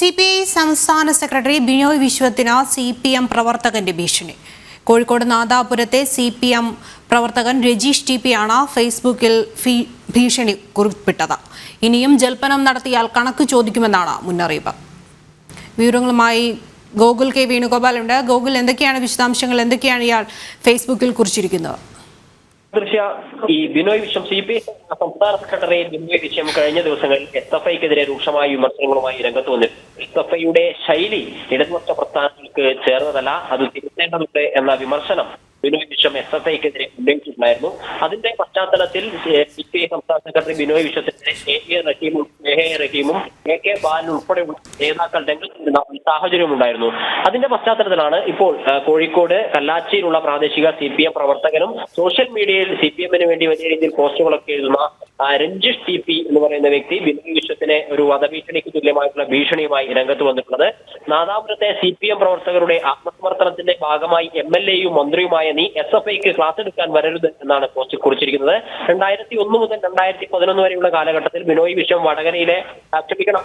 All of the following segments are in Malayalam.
സി പി ഐ സംസ്ഥാന സെക്രട്ടറി ബിനോയ് വിശ്വത്തിന് സി പി എം പ്രവർത്തകന്റെ ഭീഷണി. കോഴിക്കോട് നാദാപുരത്തെ സി പി എം പ്രവർത്തകൻ രജീഷ് ടി പി ആണ് ഫേസ്ബുക്കിൽ ഭീഷണി കുറിപ്പിട്ടത്. ഇനിയും ജൽപ്പനം നടത്തിയാൽ കണക്ക് ചോദിക്കുമെന്നാണ് മുന്നറിയിപ്പ്. വിവരങ്ങളുമായി ഗോകുൽ കെ വേണുഗോപാലുണ്ട്. ഗോകുൽ എന്തൊക്കെയാണ് വിശദാംശങ്ങൾ? എന്തൊക്കെയാണ് ഇയാൾ ഫേസ്ബുക്കിൽ കുറിച്ചിരിക്കുന്നത്? ദൃശ്യ. ഈ ബിനോയ് വിശ്വം സി പി സംസ്ഥാന സെക്രട്ടറി ബിനോയ് വിശ്വം കഴിഞ്ഞ ദിവസങ്ങളിൽ എസ് എഫ് ഐക്കെതിരെ രൂക്ഷമായ വിമർശനങ്ങളുമായി രംഗത്ത് വന്നിട്ടുണ്ട്. എസ് എഫ് ഐയുടെ ശൈലി ഇടതുപക്ഷ പ്രസ്ഥാനങ്ങൾക്ക് ചേർന്നതല്ല അത് തിരുത്തേണ്ടതുണ്ട് എന്ന വിമർശനം ബിനോയ് വിശ്വം എസ് എഫ് ഐക്കെതിരെ ഉന്നയിച്ചിട്ടുണ്ടായിരുന്നു. അതിന്റെ പശ്ചാത്തലത്തിൽ സി പി ഐ സംസ്ഥാന സെക്രട്ടറി ബിനോയ് വിശ്വത്തിനെതിരെ എ കെ റഹീമും എ എ റഹീമും എ കെ ബാലൻ ഉൾപ്പെടെയുള്ള നേതാക്കൾ രംഗത്ത് വരുന്ന ഒരു സാഹചര്യം ഉണ്ടായിരുന്നു. അതിന്റെ പശ്ചാത്തലത്തിലാണ് ഇപ്പോൾ കോഴിക്കോട് കല്ലാച്ചിയിലുള്ള പ്രാദേശിക സി പി എം പ്രവർത്തകനും സോഷ്യൽ മീഡിയയിൽ സി പി എമ്മിന് വേണ്ടി വലിയ രീതിയിൽ പോസ്റ്റുകളൊക്കെ എഴുതുന്ന രഞ്ജിഷ് ടി പി എന്ന് പറയുന്ന വ്യക്തി ബിനോയ് വിശ്വത്തിനെ ഒരു വധഭീഷണിക്ക് തുല്യമായിട്ടുള്ള ഭീഷണിയുമായി രംഗത്ത് വന്നിട്ടുള്ളത്. നാദാപുരത്തെ സി പി എം പ്രവർത്തകരുടെ ആത്മസമർപ്പണത്തിന്റെ ഭാഗമായി എം എൽ എയും മന്ത്രിയുമായ നീ എസ് എഫ് ഐക്ക് ക്ലാസ് എടുക്കാൻ വരരുത് എന്നാണ് പോസ്റ്റ് കുറിച്ചിരിക്കുന്നത്. രണ്ടായിരത്തി ഒന്ന് മുതൽ രണ്ടായിരത്തി പതിനൊന്ന് വരെയുള്ള കാലഘട്ടത്തിൽ ബിനോയ് വിശ്വം വടകരയിലെ ക്ഷമിക്കണം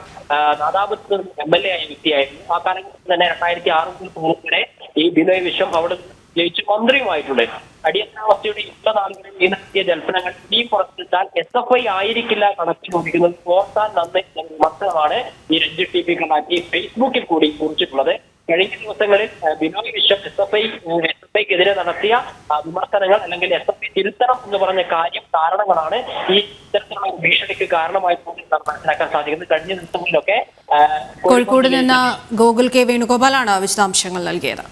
നാദാപുരത്ത് എം എൽ എ ആയ വ്യക്തിയായിരുന്നു. ആ കാലഘട്ടത്തിൽ തന്നെ രണ്ടായിരത്തി ആറ് മുതൽ വരെ ഈ ബിനോയ് വിശ്വം അവിടെ ജയിച്ച് മന്ത്രിയുമായിട്ടുണ്ട്. അടിയന്തരാവസ്ഥയുടെ യുദ്ധ നാളുകളിൽ ഈ നടത്തിയ ജൽപ്പനങ്ങൾ ഈ പുറത്തിട്ടാൽ എസ് എഫ് ഐ ആയിരിക്കില്ല കണക്ക് ചോദിക്കുന്നത് ഓർത്താൽ നന്ദി മാത്രമാണ് ഈ രഞ്ജി ടി പി കണ്ടാക്കി ഫേസ്ബുക്കിൽ കൂടി കുറിച്ചിട്ടുള്ളത്. കഴിഞ്ഞ ദിവസങ്ങളിൽ Binoy Viswam S F I S F ഐക്കെതിരെ നടത്തിയ വിമർശനങ്ങൾ അല്ലെങ്കിൽ എസ് എഫ് ഐ തിരുത്തണം എന്ന് പറഞ്ഞ കാര്യം കാരണങ്ങളാണ് ഈ ഇത്തരത്തിലുള്ള ഭീഷണിക്ക് കാരണമായി മനസ്സിലാക്കാൻ സാധിക്കുന്നത്. കഴിഞ്ഞ ദിവസങ്ങളിലൊക്കെ കോഴിക്കോട് നിന്ന് ഗോകുൽ കെ വേണുഗോപാലാണ് വിശദാംശങ്ങൾ നൽകിയത്.